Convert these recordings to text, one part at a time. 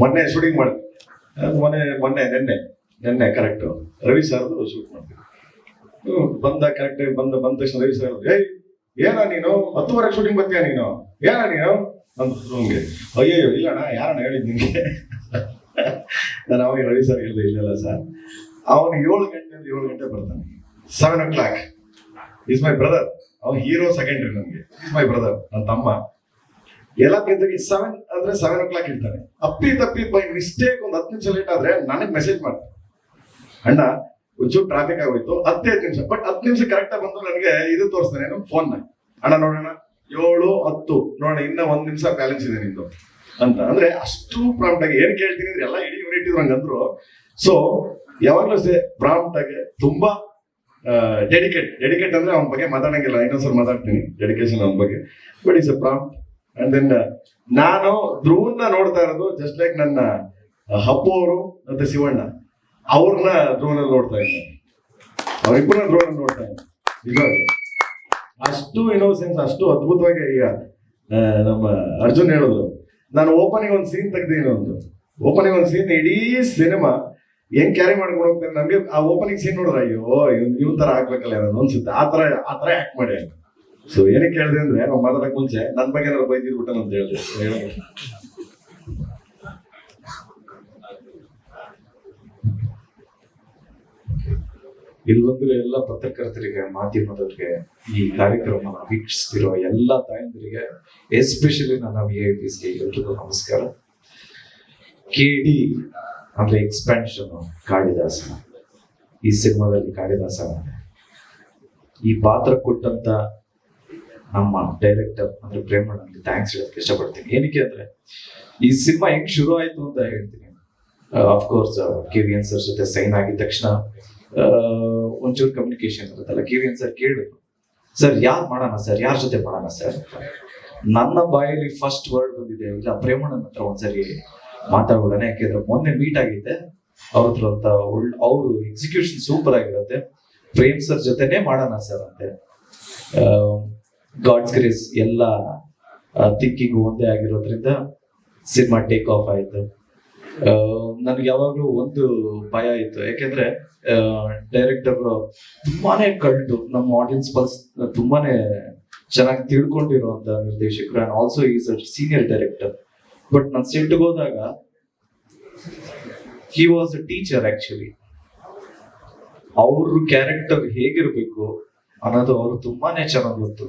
ಮೊನ್ನೆ ಶೂಟಿಂಗ್ ಮಾಡಿದ್ವಿ ಮೊನ್ನೆ ಮೊನ್ನೆ, ನಿನ್ನೆ ನಿನ್ನೆ ಕರೆಕ್ಟ್ ರವಿ ಸರ್ ಶೂಟ್ ಮಾಡ್ತೀವಿ ಬಂದ ಕರೆಕ್ಟ್ ಬಂದ ಬಂದ ತಕ್ಷಣ ರವಿ ಸರ್ ಏಯ್, ಏನ ನೀನು? ಹತ್ತುವರೆ ಶೂಟಿಂಗ್ ಬರ್ತೀಯ ನೀನು? ಏನ ನೀನು? ಅಂತ ರೂಮ್ಗೆ ಅಯ್ಯೋ ಇಲ್ಲಣ್ಣ, ಯಾರಣ್ಣ ಹೇಳಿದ್ ನಿಂಗೆ? ನಾನು ಅವಾಗ ರವಿ ಸರ್ ಹೇಳಿದೆ, ಇಲ್ಲಲ್ಲ ಸರ್ ಅವನು ಏಳು ಗಂಟೆ ಏಳು ಗಂಟೆ ಬರ್ತಾನೆ. Seven o'clock is my brother ಅವ್ನು ಹೀರೋ ಸೆಕೆಂಡ್ರಿ ನನಗೆ ಇಸ್ ಮೈ ಬ್ರದರ್ ನನ್ನ ತಮ್ಮ. ಎಲ್ಲಕ್ಕಿಂತ ಸೆವೆನ್ ಅಂದ್ರೆ ಸೆವೆನ್ ಓ ಕ್ಲಾಕ್ ಇರ್ತಾನೆ ಅಪ್ಪಿ ತಪ್ಪಿ ಬೈ ಮಿಸ್ಟೇಕ್ ಒಂದು ಹತ್ತು ನಿಮಿಷ ಲೇಟ್ ಆದ್ರೆ ನನಗೆ ಮೆಸೇಜ್ ಮಾಡ್ತಾರೆ. ಅಣ್ಣ, ಒಂಚೂರು ಟ್ರಾಫಿಕ್ ಆಗೋಯ್ತು ಹತ್ತೈದು ನಿಮಿಷ ಬಟ್ ಹತ್ತು ನಿಮಿಷ ಕರೆಕ್ಟ್ ಆಗಿ ಬಂದು ನನಗೆ ಇದು ತೋರಿಸ್ತಾನೆ ಫೋನ್ ಅಣ್ಣ, ನೋಡೋಣ. ಏಳು, ಹತ್ತು. ನೋಡೋಣ, ಇನ್ನ ಒಂದ್ ನಿಮಿಷ ಬ್ಯಾಲೆನ್ಸ್ ಇದೆ ನಿಂದು ಅಂತ. ಅಂದ್ರೆ ಅಷ್ಟು ಪ್ರಾಂಪ್ಟ್ ಆಗಿ ಏನ್ ಕೇಳ್ತೀನಿ ಅಂದ್ರೆ ಎಲ್ಲ ಇಡೀ ಯೂನಿಟ್ ಇದ್ರು ಹಂಗಂದ್ರು. ಸೊ ಯಾವಾಗ್ಲೂ ಸೇ ಪ್ರಾಂಪ್ಟ್ ಆಗಿ ತುಂಬಾ ಡೆಡಿಕೇಟ್ ಡೆಡಿಕೇಟ್ ಅಂದ್ರೆ ಅವನ ಬಗ್ಗೆ ಮಾತಾಡಂಗಿಲ್ಲ. ಇನ್ನೊಂದ್ಸಲ ಮಾತಾಡ್ತೀನಿ. ಡೆಡಿಕೇಶನ್ ಅವನ ಬಗ್ಗೆ. But is a prompt and then ನಾನು ಧ್ರುವನ್ನ ನೋಡ್ತಾ ಇರೋದು ಜಸ್ಟ್ ಲೈಕ್ ನನ್ನ ಹಪ್ಪು ಅವರು ಮತ್ತೆ ಶಿವಣ್ಣ. ಅವ್ರನ್ನ ಧ್ರುವನಲ್ಲಿ ನೋಡ್ತಾ ಇದ್ದೇನೆ ಅವರಿಬ್ಬರನ್ನ ಧ್ರುವನಲ್ಲಿ ನೋಡ್ತಾ ನಿಜವಾಗ್ಲೂ ಅಷ್ಟು ಇನ್ನೋಸೆನ್ಸ್ ಅಷ್ಟು ಅದ್ಭುತವಾಗಿ ಈಗ ನಮ್ಮ ಅರ್ಜುನ್ ಹೇಳಿದ್ರು. ನಾನು ಓಪನಿಂಗ್ ಒಂದು ಸೀನ್ ತೆಗ್ದೀನಿ ಒಂದು. ಓಪನಿಂಗ್ ಒಂದು ಸೀನ್ ಇಡೀ ಸಿನಿಮಾ ಹೆಂಗ್ ಕ್ಯಾರಿ ಮಾಡ್ಕೊಂಡು ಹೋಗ್ತಾರೆ ನಮ್ಗೆ ಆ ಓಪನಿಂಗ್ ಸೀನ್ ನೋಡಿದ್ರೆ, ಅಯ್ಯೋ, ಇವ್, ಇವನ್ ತರ ಆಗ್ಬೇಕಲ್ಲ ಏನೋ ಅನ್ಸುತ್ತೆ. ಆ ತರ ಆ ತರ ಆಕ್ಟ್ ಮಾಡಿ ಅಂತ ಸೊ ಏನಕ್ಕೆ ಹೇಳಿದೆ ಅಂದ್ರೆ ನಾವು ಮಾತಾಡಕ್ ಮುಂಚೆ ನನ್ನ ಬಗ್ಗೆ ಏನಾದ್ರು ಬೈದಿದ್ಬಿಟ್ಟೆ ಅಂತ ಹೇಳಿದೆ. ಬಂದ್ರೆ ಎಲ್ಲ ಪತ್ರಕರ್ತರಿಗೆ, ಮಾಧ್ಯಮದವರಿಗೆ ಈ ಕಾರ್ಯಕ್ರಮವನ್ನು ವೀಕ್ಷಿಸ್ತಿರೋ ಎಲ್ಲ ತಾಯಂದಿರಿಗೆ ಎಸ್ಪೆಷಲಿ ನನ್ನ ವಿ ಐ ಎಲ್ರಿಗೂ ನಮಸ್ಕಾರ. ಕೆ ಡಿ ಅಂದ್ರೆ ಎಕ್ಸ್ಪ್ಯಾನ್ಷನ್ ಕಾಳಿದಾಸ. ಈ ಸಿನಿಮಾದಲ್ಲಿ ಕಾಳಿದಾಸ. ಈ ಪಾತ್ರ ಕೊಟ್ಟಂತ ನಮ್ಮ ಡೈರೆಕ್ಟರ್ ಅಂದ್ರೆ ಪ್ರೇಮಣ್ಣನಿಗೆ ಥ್ಯಾಂಕ್ಸ್ ಹೇಳಕ್ಕೆ ಇಷ್ಟಪಡ್ತೀನಿ. ಏನಕ್ಕೆ ಅಂದ್ರೆ, ಈ ಸಿನಿಮಾ ಹೆಂಗ್ ಶುರು ಆಯ್ತು ಅಂತ ಹೇಳ್ತೀನಿ. Of course K V sir ಜೊತೆ ಸೈನ್ ಆಗಿದ ತಕ್ಷಣ ಒಂಚೂರು ಕಮ್ಯುನಿಕೇಶನ್ ಇರುತ್ತಲ್ಲ ಕೆ ವಿ ಸರ್ ಕೇಳಿದ್ರು. ಸರ್ ಯಾರು ಮಾಡೋಣ ಸರ್ ಯಾರ ಜೊತೆ ಮಾಡೋಣ ಸರ್ ನನ್ನ ಬಾಯಲ್ಲಿ ಫಸ್ಟ್ ವರ್ಡ್ ಬಂದಿದೆ, ಇಲ್ಲ ಪ್ರೇಮಣ್ಣನ ಹತ್ರ ಒಂದ್ಸರಿ ಮಾತಾಡೋಣ ಯಾಕೆಂದ್ರೆ ಮೊನ್ನೆ ಮೀಟ್ ಆಗಿದ್ದೆ, ಅವ್ರ ಹತ್ರ ಅಂತ ಅವರು ಎಕ್ಸಿಕ್ಯೂಷನ್ ಸೂಪರ್ ಆಗಿರುತ್ತೆ. ಪ್ರೇಮ್ ಸರ್ ಜೊತೆನೆ ಮಾಡೋಣ ಸರ್ ಅಂತೆ. ಗಾಡ್ಸ್ ಗ್ರೇಸ್ ಎಲ್ಲ ಥಿಂಕಿಂಗ್ ಒಂದೇ ಆಗಿರೋದ್ರಿಂದ ಸಿನಿಮಾ ಟೇಕ್ ಆಫ್ ಆಯಿತು. ನನಗೆ ಯಾವಾಗಲೂ ಒಂದು ಭಯ ಇತ್ತು. ಯಾಕೆಂದ್ರೆ ಡೈರೆಕ್ಟರ್ ತುಂಬಾನೇ ಕಳ್ದು, ನಮ್ಮ ಆಡಿಯನ್ಸ್ ಬಸ್ ತುಂಬಾನೇ ಚೆನ್ನಾಗಿ ತಿಳ್ಕೊಂಡಿರುವಂತ ನಿರ್ದೇಶಕರು. And also is a senior director but ನಾನು ಸೆಟ್ಗೆ ಹೋದಾಗ he was a teacher actually ಅವ್ರ ಕ್ಯಾರೆಕ್ಟರ್ ಹೇಗಿರ್ಬೇಕು ಅನ್ನೋದು ಅವ್ರು ತುಂಬಾನೇ ಚೆನ್ನಾಗಿ ಗೊತ್ತು.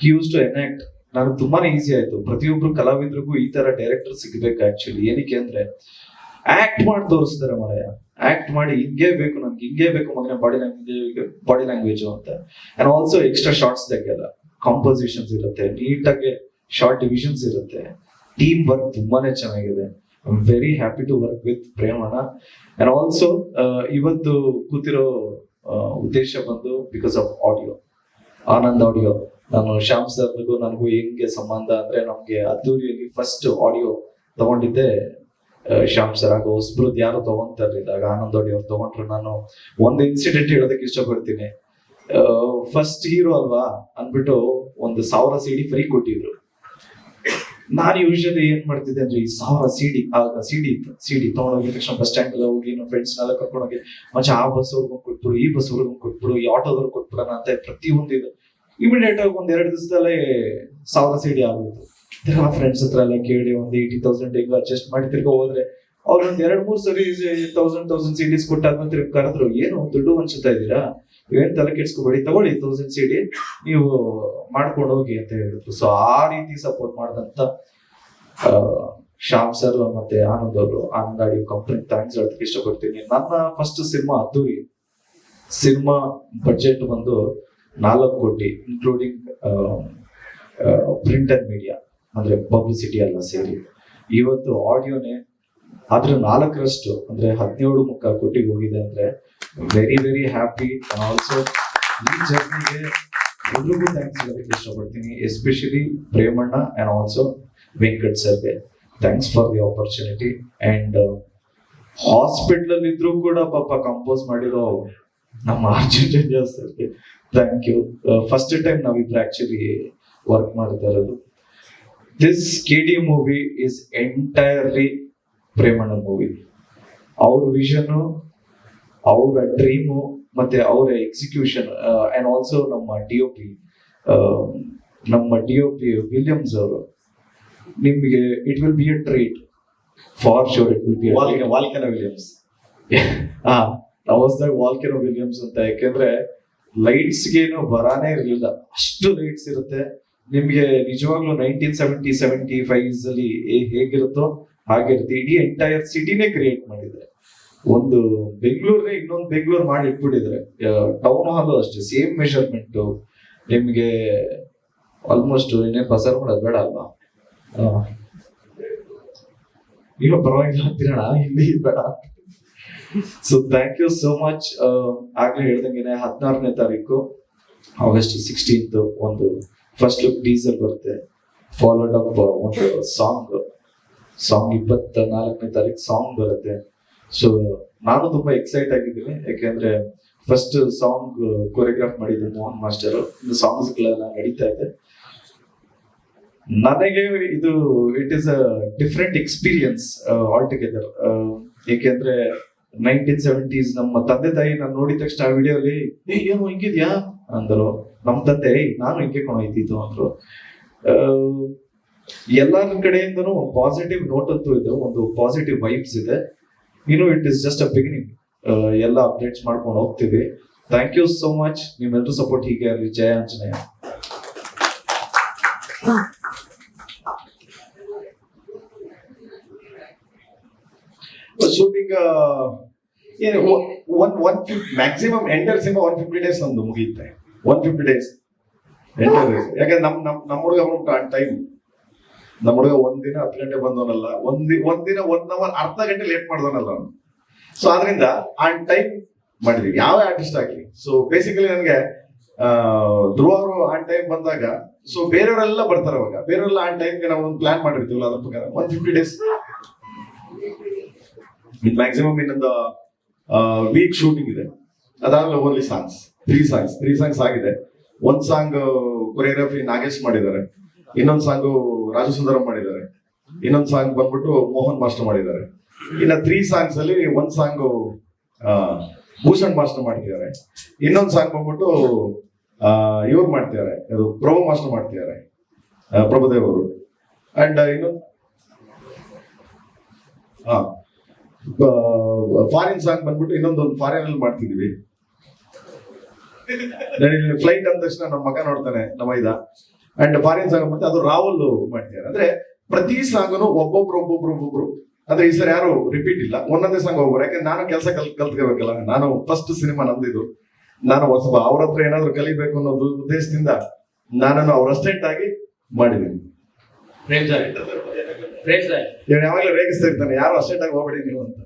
ಯೂಸ್ ಟು ಎನಾಕ್ಟ್ ನನಗೆ ತುಂಬಾನೇ ಈಸಿ ಆಯ್ತು. ಪ್ರತಿಯೊಬ್ರು ಕಲಾವಿದ್ರಿಗೂ ಈ ತರ ಡೈರೆಕ್ಟರ್ ಸಿಗ್ಬೇಕು ಆಕ್ಚುಲಿ ಏನಕ್ಕೆ ಅಂದ್ರೆ ಆಕ್ಟ್ ಮಾಡಿ ತೋರಿಸ್ತಾರೆ ಮಳೆಯ ಆಕ್ಟ್ ಮಾಡಿ ಹಿಂಗೇ ಬೇಕು ನನ್ಗೆ ಹಿಂಗೇ ಬೇಕು ಮಗನ ಬಾಡಿ ಲ್ಯಾಂಗ್ವೇಜ್ ಬಾಡಿ ಲ್ಯಾಂಗ್ವೇಜ್ ಅಂತ. ಅಂಡ್ ಆಲ್ಸೋ ಎಕ್ಸ್ಟ್ರಾ ಶಾರ್ಟ್ಸ್ ತೆಗೆಲ್ಲ ಕಾಂಪೋಸಿಷನ್ಸ್ ಇರುತ್ತೆ ನೀಟಾಗಿ ಶಾರ್ಟ್ ಡಿವಿಷನ್ಸ್ ಇರುತ್ತೆ. ಟೀಮ್ ವರ್ಕ್ ತುಂಬಾನೇ ಚೆನ್ನಾಗಿದೆ. Very happy to work with Premanna and also ಇವತ್ತು ಕೂತಿರೋ ಆ, ಉದ್ದೇಶ ಬಂದು because of audio Anand audio ನಾನು ಶ್ಯಾಮ್ ಸರ್ಗೂ ನನಗೂ ಹೆಂಗೆ ಸಂಬಂಧ ಅಂದ್ರೆ ನಮ್ಗೆ ಅದ್ದೂರಿಯಲ್ಲಿ ಫಸ್ಟ್ ಆಡಿಯೋ ತಗೊಂಡಿದ್ದೆ. ಶ್ಯಾಮ್ ಸರ್ ಆಗ ಹೊಸಬ್ರದ್ದು ಯಾರು ತಗೊಂತಾ ಇರ್ಲಿಲ್ಲ ಆನಂದ್ ಅವ್ರು ತಗೊಂಡ್ರು. ನಾನು ಒಂದು ಇನ್ಸಿಡೆಂಟ್ ಹೇಳೋದಕ್ಕೆ ಇಷ್ಟಪಡ್ತೀನಿ. ಫಸ್ಟ್ ಹೀರೋ ಅಲ್ವಾ ಅಂದ್ಬಿಟ್ಟು ಒಂದು ಸಾವಿರ ಸಿಡಿ ಫ್ರೀ ಕೊಟ್ಟಿದ್ರು. ನಾನು ಯೂಶಲಿ ಏನ್ ಮಾಡ್ತಿದ್ದೆ ಅಂದ್ರೆ ಈ ಸಾವಿರ ಸಿಡಿ ಆಗ ಸಿಡಿ ಇತ್ತು ಸಿಡಿ ತಗೊಂಡೋಗಿ ತಕ್ಷಣ ಬಸ್ ಸ್ಟ್ಯಾಂಡ್ ಎಲ್ಲ ಹೋಗಿ ನಮ್ಮ ಫ್ರೆಂಡ್ಸ್ ನೆಲ್ಲ ಕರ್ಕೊಂಡೋಗಿ, ಮಚ್ಚ, ಆ ಬಸ್ ಅವ್ರಿಗೊಂದು ಕೊಟ್ಬಿಡು, ಈ ಬಸ್ ಅವ್ರಿಗೊಂದು ಕೊಟ್ಬಿಡು, ಈ ಆಟೋದವ್ರು ಕೊಟ್ಬಿಡೋಣ ಅಂತ ಪ್ರತಿಯೊಂದು ಇದು. ಇಮಿಡಿಯೇಟ್ ಆಗಿ ಒಂದ್ ಎರಡು ದಿವಸದಲ್ಲೇ ಸಾವಿರ ಸಿಡಿ ಆಗೋಯ್ತು ತಿರ್ಗಾ ಫ್ರೆಂಡ್ಸ್ ಹತ್ರ ಎಲ್ಲ ಕೇಳಿ ಒಂದ್ ಏಯ್ಟಿ ತೌಸಂಡ್ ಈಗ ಅಡ್ಜಸ್ಟ್ ಮಾಡಿ ತಿರ್ಗಾ ಹೋದ್ರೆ ಅವ್ರು ಒಂದ್ ಎರಡ್ ಮೂರ್ ಸರಿ ತೌಸಂಡ್ ತೌಸಂಡ್ ಸಿಡೀಸ್ ಕೊಟ್ಟಾದ್ಮೇಲೆ ತಿರ್ಗಿ ಕರೆದ್ರು, ಏನು ದುಡ್ಡು ಹಂಚುತ್ತಾ ಇದ್ದೀರಾ? ಏನ್ ತಲೆ ಕೆಡ್ಸ್ಕೊಬೇಡಿ, ತಗೊಳ್ಳಿ ತೌಸಂಡ್ ಸಿಡಿ ನೀವು ಮಾಡ್ಕೊಂಡು ಹೋಗಿ ಅಂತ ಹೇಳಿದ್ರು. ಸೊ ಆ ರೀತಿ ಸಪೋರ್ಟ್ ಮಾಡಿದಂತ ಶ್ಯಾಮ್ ಸರ್ ಮತ್ತೆ ಆನಂದ್ ಅವರು ಆನಂದ್ ಆಡಿಯೋ ಕಂಪನಿ ಥ್ಯಾಂಕ್ಸ್ ಹೇಳೋದಕ್ಕೆ ಇಷ್ಟಪಡ್ತೀನಿ. ನನ್ನ first cinema Addhuri. Cinema budget ಬಂದು ನಾಲ್ಕು ಕೋಟಿ ಇನ್ಕ್ಲೂಡಿಂಗ್ ಪ್ರಿಂಟ್ ಅಂಡ್ ಮೀಡಿಯಾ ಅಂದ್ರೆ ಪಬ್ಲಿಸಿಟಿ ಎಲ್ಲ ಸೇರಿ. ಇವತ್ತು ಆಡಿಯೋನೇ ಅದ್ರ ನಾಲ್ಕರಷ್ಟು, ಅಂದ್ರೆ ಹದಿನೇಳು ಮುಕ್ಕ ಕೋಟಿಗೆ ಹೋಗಿದೆ ಅಂದ್ರೆ ವೆರಿ ವೆರಿ ಹ್ಯಾಪಿ ಆಲ್ಸೋ ಈ ಜರ್ನಿಗೆ ಎಲ್ರಿಗೂ ಥ್ಯಾಂಕ್ಸ್ ಹೇಳೋದಕ್ಕೆ ಇಷ್ಟಪಡ್ತೀನಿ. Especially Premanna and also Venkat ಸರ್ಗೆ. Thanks for the opportunity and ಹಾಸ್ಪಿಟ್ಲಲ್ಲಿ ಇದ್ರೂ ಕೂಡ ಪಾಪ ಕಂಪೋಸ್ ಮಾಡಿರೋ ನಮ್ಮ ಅರ್ಜುನ್ ಜಂಜಾ ಸರ್ಗೆ ಥ್ಯಾಂಕ್ ಯು ಫಸ್ಟ್ ಟೈಮ್ ನಾವಿಬ್ರು ಆಕ್ಚುಲಿ ವರ್ಕ್ ಮಾಡ್ತಾ ಇರೋದು. This K D movie is entirely Premanna movie ಅವ್ರ ವಿಷನು ಅವರ ಡ್ರೀಮು ಮತ್ತೆ ಅವರ ಎಕ್ಸಿಕ್ಯೂಷನ್ ಅಂಡ್ ಆಲ್ಸೋ ನಮ್ಮ ಡಿ ಒ ಪಿ ನಮ್ಮ ಡಿ ಒ ಪಿ ವಿಲಿಯಮ್ಸ್ ಅವರು. ನಿಮಗೆ it will be a treat for sure it will be volcano volcano Williams ಹಾ. ನವಸ್ದಾಗ ವಾಲ್ಕೆನೋ ವಿಲಿಯಮ್ಸ್ ಅಂತ. ಯಾಕೆಂದ್ರೆ ಲೈಟ್ಸ್ ಏನು ಬರಾನೇ ಇರಲಿಲ್ಲ. ಅಷ್ಟು ಲೈಟ್ಸ್ ಇರುತ್ತೆ. ನಿಮ್ಗೆ ನಿಜವಾಗ್ಲೂ ನೈನ್ಟೀನ್ ಸೆವೆಂಟಿ ಸೆವೆಂಟಿ ಫೈವ್ಸ್ ಅಲ್ಲಿ ಹೇಗಿರುತ್ತೋ ಹಾಗಿರುತ್ತೆ ಇಡೀ ಎಂಟೈರ್ ಸಿಟಿನೇ ಕ್ರಿಯೇಟ್ ಮಾಡಿದ್ರೆ. ಒಂದು ಬೆಂಗಳೂರೇ ಇನ್ನೊಂದು ಬೆಂಗಳೂರು ಮಾಡಿ ಇಟ್ಬಿಟ್ಟಿದ್ರೆ ಟೌನ್ ಹಾಲು ಅಷ್ಟೇ ಸೇಮ್ ಮೆಷರ್ಮೆಂಟ್ ನಿಮ್ಗೆ ಆಲ್ಮೋಸ್ಟ್ ಇನ್ನೇನು ಪಸರ್ ಮಾಡೋದು ಬೇಡ ಅಲ್ವಾ? ಈಗ ಪರವಾಗಿಲ್ಲ ಅಂತೀರಣ ಇಲ್ಲಿ ಬೇಡ so thank you so much ಆಗ್ಲೇ ಹೇಳ್ದಂಗೆ ಹದಿನಾರನೇ ತಾರೀಕು ಆಗಸ್ಟ್ ಸಿಕ್ಸ್ಟೀನ್ತ್ ಒಂದು ಫಸ್ಟ್ ಲುಕ್ ಡೀಸರ್ ಬರುತ್ತೆ. ಫಾಲೋಡ್ ಅಪ್ ಒಂದು ಸಾಂಗ್ ಸಾಂಗ್ ಇಪ್ಪತ್ತ ನಾಲ್ಕನೇ ತಾರೀಕು ಸಾಂಗ್ ಬರುತ್ತೆ. ಸೊ ನಾನು ತುಂಬಾ ಎಕ್ಸೈಟ್ ಆಗಿದ್ದೀನಿ. ಯಾಕೆಂದ್ರೆ ಫಸ್ಟ್ ಸಾಂಗ್ ಕೊರಿಯೋಗ್ರಾಫ್ ಮಾಡಿದ್ದು ಮೋಹನ್ ಮಾಸ್ಟರ್. ಸಾಂಗ್ಸ್ ಗಳೆಲ್ಲ ನಡೀತಾ ಇದೆ. ನನಗೆ ಇದು it is a different experience all together ಏಕೆಂದ್ರೆ ನೈನ್ಟೀನ್ ಸೆವೆಂಟೀಸ್ ನಮ್ಮ ತಂದೆ ತಾಯಿ ನಾನು ನೋಡಿದ ತಕ್ಷಣ ಆ ವಿಡಿಯೋಲಿ ಏ ಏನು ಹಿಂಗಿದ್ಯಾ? ಅಂದರು ನಮ್ಮ ತಂದೆ "ಏಯ್, ನಾನು ಹಿಂಗೆ ಕೊಂಡೊಯ್ತಿದ್ದು ಅಂದ್ರು. ಎಲ್ಲಾರ ಎಲ್ಲರ ಕಡೆಯಿಂದನೂ ಪಾಸಿಟಿವ್ ನೋಟ್ ಅಂತೂ ಇದೆ ಒಂದು ಪಾಸಿಟಿವ್ ವೈಬ್ಸ್ ಇದೆ. ಇನ್ನು it is just a beginning ಎಲ್ಲ ಅಪ್ಡೇಟ್ಸ್ ಮಾಡ್ಕೊಂಡು ಹೋಗ್ತೀವಿ. ಥ್ಯಾಂಕ್ ಯು ಸೋ ಮಚ್ ನಿಮ್ಮೆಲ್ಲರೂ ಸಪೋರ್ಟ್ ಹೀಗೆ ಇರಲಿ ಜಯ Anjaneya. Shooting one one maximum enter cinema one fifty days ಒಂದು ಮುಗಿಯುತ್ತೆ. ಒನ್ ಫಿಫ್ಟಿ ಡೇಸ್ ಎಂಟರ್ ಡೇಸ್ ಯಾಕಂದ್ರೆ ನಮ್ ನಮ್ ನಮ್ಮ ಹುಡುಗ ಬಂದ್ಬಿಟ್ಟು ಆ ಟೈಮ್ ನಮ್ಮ ಹುಡುಗ ಒಂದಿನ ಹತ್ತು ಗಂಟೆ ಬಂದವನಲ್ಲ. ಒಂದ್ ಒಂದಿನ ಒನ್ ಅವರ್ ಅರ್ಧ ಗಂಟೆ ಲೇಟ್ ಮಾಡಿದವನಲ್ಲ ಅವನು. ಸೊ ಅದರಿಂದ ಆನ್ ಟೈಮ್ ಮಾಡಿದ್ವಿ. ಯಾವ ಆರ್ಟಿಸ್ಟ್ ಆಗಲಿ? ಸೊ ಬೇಸಿಕಲಿ ನನಗೆ ಧ್ರುವ ಅವರು ಆನ್ ಟೈಮ್ ಬಂದಾಗ ಸೊ ಬೇರೆಯವರೆಲ್ಲ ಬರ್ತಾರೆ ಅವಾಗ. ಬೇರೆಯವರೆಲ್ಲ ಆನ್ ಟೈಮ್ಗೆ ನಾವು ಒಂದು ಪ್ಲಾನ್ ಮಾಡಿರ್ತೀವಲ್ಲ, ಅದ್ರ ಪ್ರಕಾರ. ಒನ್ ಫಿಫ್ಟಿ ಡೇಸ್ ಮ್ಯಾಕ್ಸಿಮಮ್ ಇನ್ನೊಂದು ವೀಕ್ ಶೂಟಿಂಗ್ ಇದೆ. ಅದಾದ್ಮೇಲೆ only songs three songs three songs ಆಗಿದೆ. ಒಂದ್ ಸಾಂಗ್ ಕೊರಿಯೋಗ್ರಫಿ ನಾಗೇಶ್ ಮಾಡಿದ್ದಾರೆ. ಇನ್ನೊಂದ್ ಸಾಂಗ್ ರಾಜು ಸುಂದರಂ ಮಾಡಿದ್ದಾರೆ. ಇನ್ನೊಂದ್ ಸಾಂಗ್ ಬಂದ್ಬಿಟ್ಟು ಮೋಹನ್ ಮಾಸ್ಟರ್ ಮಾಡಿದ್ದಾರೆ. ಇನ್ನ ತ್ರೀ ಸಾಂಗ್ಸ್ ಅಲ್ಲಿ ಒಂದ್ ಸಾಂಗ್ ಭೂಷಣ್ ಮಾಸ್ಟರ್ ಮಾಡ್ತಿದ್ದಾರೆ. ಇನ್ನೊಂದ್ ಸಾಂಗ್ ಬಂದ್ಬಿಟ್ಟು ಇವ್ರು ಮಾಡ್ತಿದ್ದಾರೆ. ಅದು ಪ್ರಭು ಮಾಸ್ಟರ್ ಮಾಡ್ತಿದ್ದಾರೆ. ಪ್ರಭುದೇವ್ ಅವರು. ಅಂಡ್ ಇನ್ನೊಂದು ಹಾ ಫಾರಿನ್ ಸಾಂಗ್ ಬಂದ್ಬಿಟ್ಟು ಇನ್ನೊಂದೊಂದು ಫಾರಿನ್ ಅಲ್ಲಿ ಮಾಡ್ತಿದೀವಿ. ಫ್ಲೈಟ್ ಅಂದ ತಕ್ಷಣ ನಮ್ಮ ಮಗ ನೋಡ್ತಾನೆ ನಮ್ಮ ಇದ ಅಂಡ್ ಫಾರಿನ್ ಸಾಂಗ್ ಮತ್ತೆ ಅದು ರಾಹುಲ್ ಮಾಡ್ತಿದ್ದಾರೆ ಅಂದ್ರೆ ಪ್ರತಿ ಸಾಂಗ್ನು ಒಬ್ಬೊಬ್ರು ಒಬ್ಬೊಬ್ರು ಒಬ್ಬೊಬ್ರು. ಅಂದ್ರೆ ಈ ಸರ್ ಯಾರು ರಿಪೀಟ್ ಇಲ್ಲ. ಒಂದೊಂದೇ ಸಾಂಗ್ ಹೋಗ್ಬೋದು. ಯಾಕಂದ್ರೆ ನಾನು ಕೆಲಸ ಕಲ್, ಕಲ್ತ್ಕೋಬೇಕಲ್ಲ. ನಾನು ಫಸ್ಟ್ ಸಿನಿಮಾ ನಂದಿದ್ದು. ನಾನು ಹೊಸಬ ಅವ್ರ ಹತ್ರ ಏನಾದ್ರು ಕಲಿಬೇಕು ಅನ್ನೋ ಉದ್ದೇಶದಿಂದ ನಾನು ಅವ್ರ ಅಸ್ಟೆಂಟ್ ಆಗಿ ಮಾಡಿದ್ದೀನಿ. ಯಾವಾಗಲೂ ರೇಗಿಸ್ತಾ ಇರ್ತಾನೆ. ಯಾರು ಅಷ್ಟೇ ಆಗಿ ಹೋಗ್ಬೇಡಿ ನೀವು ಅಂತ.